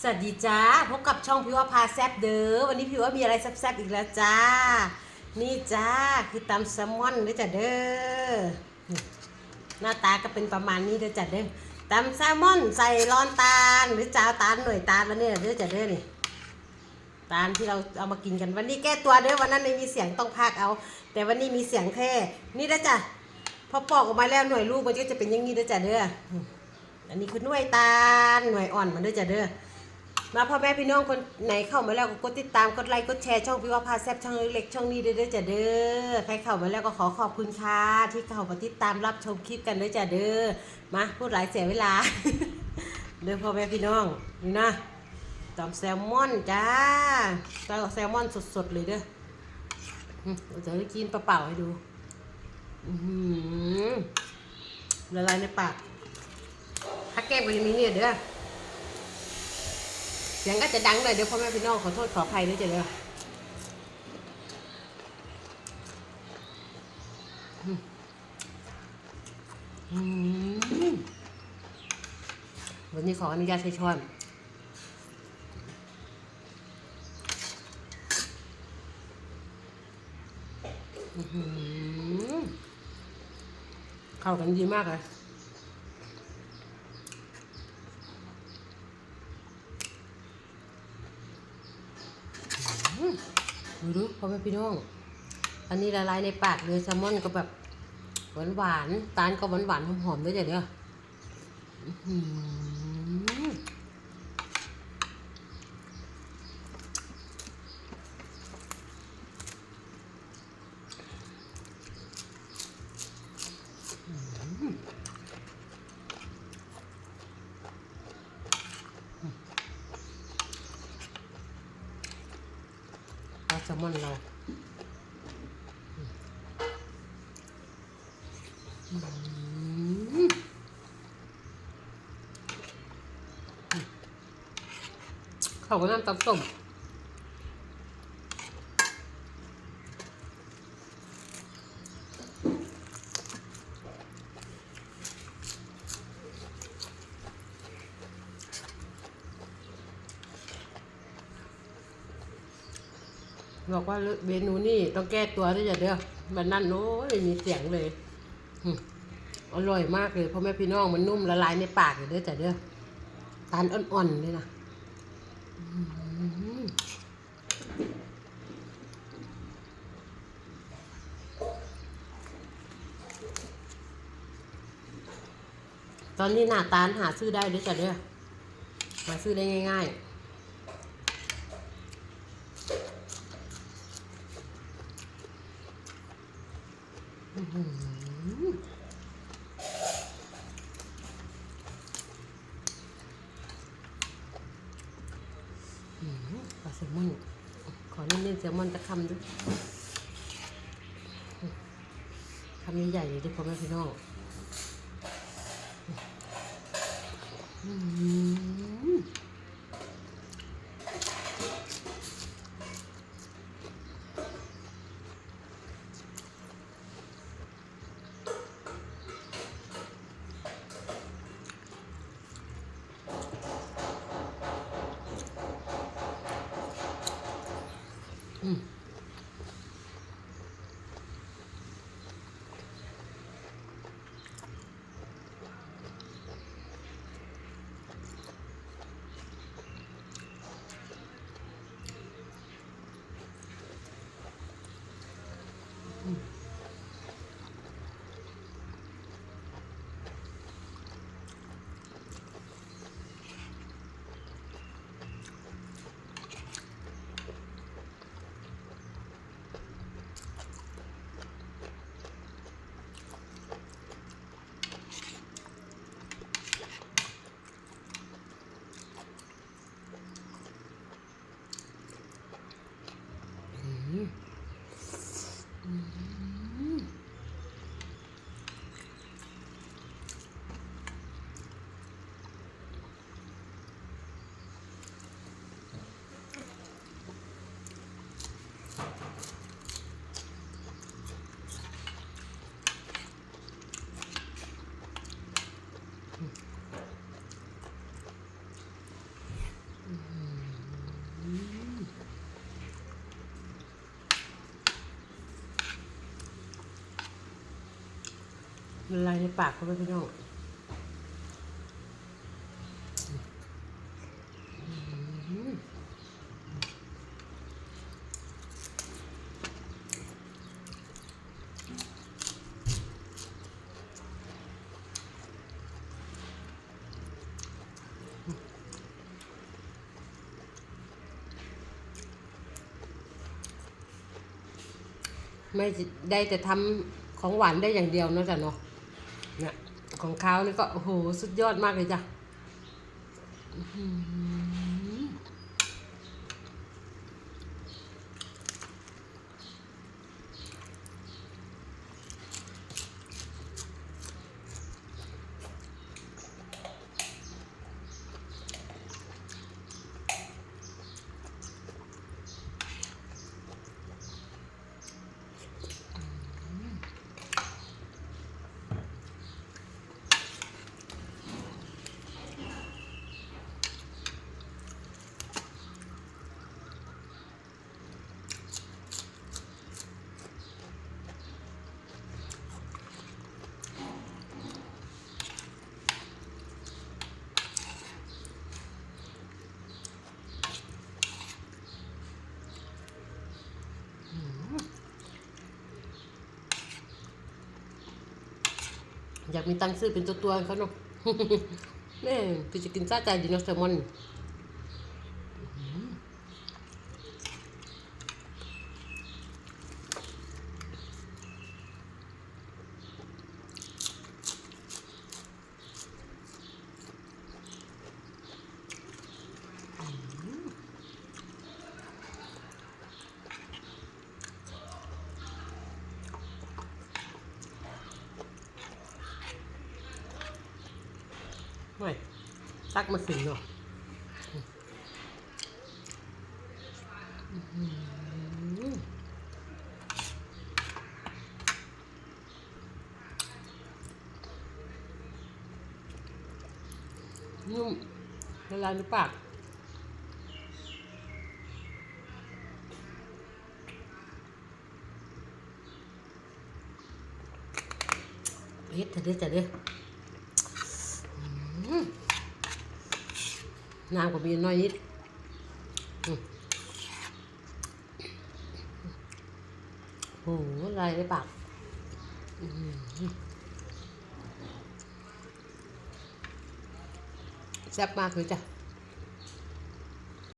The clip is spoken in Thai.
สวัสดีจ้าพบกับช่องพิวว่าพาแซบเด้อวันนี้พิวว่ามีอะไรแซบๆอีกแล้วจ้า นี่จ้าคือตำแซลมอนเด้อจ้ะเด้อหน้าตาก็เป็นประมาณนี้เด้อจ้ะเด้อตำแซลมอนใส่ร้อนตาลหรือจ้าตาลหน่วยตาลแล้วเนี่ยเด้อจ้ะเด้อนี่ตาลที่เราเอามากินกันวันนี้แก้ตัวเด้อวันนั้นไม่มีเสียงต้องพากเอา แต่วันนี้มีเสียงแค่นี่เด้อจ้ะพอปอกออกมาแล้วหน่วยลูกมันก็จะเป็นอย่างนี้เด้อจ้ะเด้ออันนี้คือหน่วยตาลหน่วยอ่อนมันด้วยจ้ะเด้อ มาพ่อแม่พี่น้องคนไหนเข้ามาแล้วก็กดติดตามกดไลค์กดแชร์ช่องพิวาพาแซบช่องเล็กๆช่องนี้ด้เด้อจ้ะเด้อใครเข้ามาแล้วก็ขอขอบคุณค่ะที่เข้ามาติดตามรับชมคลิปกันด้วยจ้ะเด้อมาพูดหลายเสียเวลาเด้อพ่อแม่พี่น้องนี่นะตำแซลมอนจ้าตำแซลมอนสดๆเลยเด้อเดี๋ยวจะกินเปล่าๆให้ดูละลายในปากถ้าแก้บริมีเนี่ยเด้อ สียงก็จะดังเลยเดี๋ยวพ่อแม่พี่น้องขอโทษขออภัยด้วยจ้ะเด้ออืมอืมวันนี้ขออนุญาตใช้ช้อนเข้ากันดีมากเลย ดูดูพ่อแม่พี่น้อง อันนี้ละลายในปากเลยแซลมอนก็แบบหวานหวานตาลก็หวานหวานหอมๆด้วยจ้ะเด้ออื้อหือป ลมอนเราเขาก็น้ำตำส้ม บอกว่าเมนูนี่ต้องแก้ตัวด้วยจ้ะเด้อมันนั่นโอ้ยม่มีเสียงเลยอร่อยมากเลยพ่อแม่พี่น้องมันนุ่มละลายในปากเลยเด้อจ้ะเด้อตาลอ่อนๆเลยนะตอนนี้หน้าตาลหาซื้อได้ด้วยจ้ะเด้อหาซื้อได้ง่าย ๆ ขอหืออื้อหือปลาแซลมอนขอเน้นแซลมอนจะคำด้วยคำใหญ่ๆเลยด้วยพ่อแม่พี่น้องอื้อ อื มละลายในปากเขาไปพี่น้องไม่ได้แต่ทำของหวานได้อย่างเดียวนะจ๊ะเนาะ เนี่ยของเขานี่ก็โอ้โหสุดยอดมากเลยจ้ะอื้อหือ อยากมีตังค์ซื้อเป็นตัวตัวๆเขาเนาะแม่คือจะกินซาใจดีเนาะแซลมอน ไม่ตักมาสิงเนาะอื้อหือนุ่มละลายในปากเผ็ดเถอะเด้อจ้ะเด้อ น้ำก็มีน้อยนิดโอ้โหลายในปากแซ่บมากเลยจ้ะ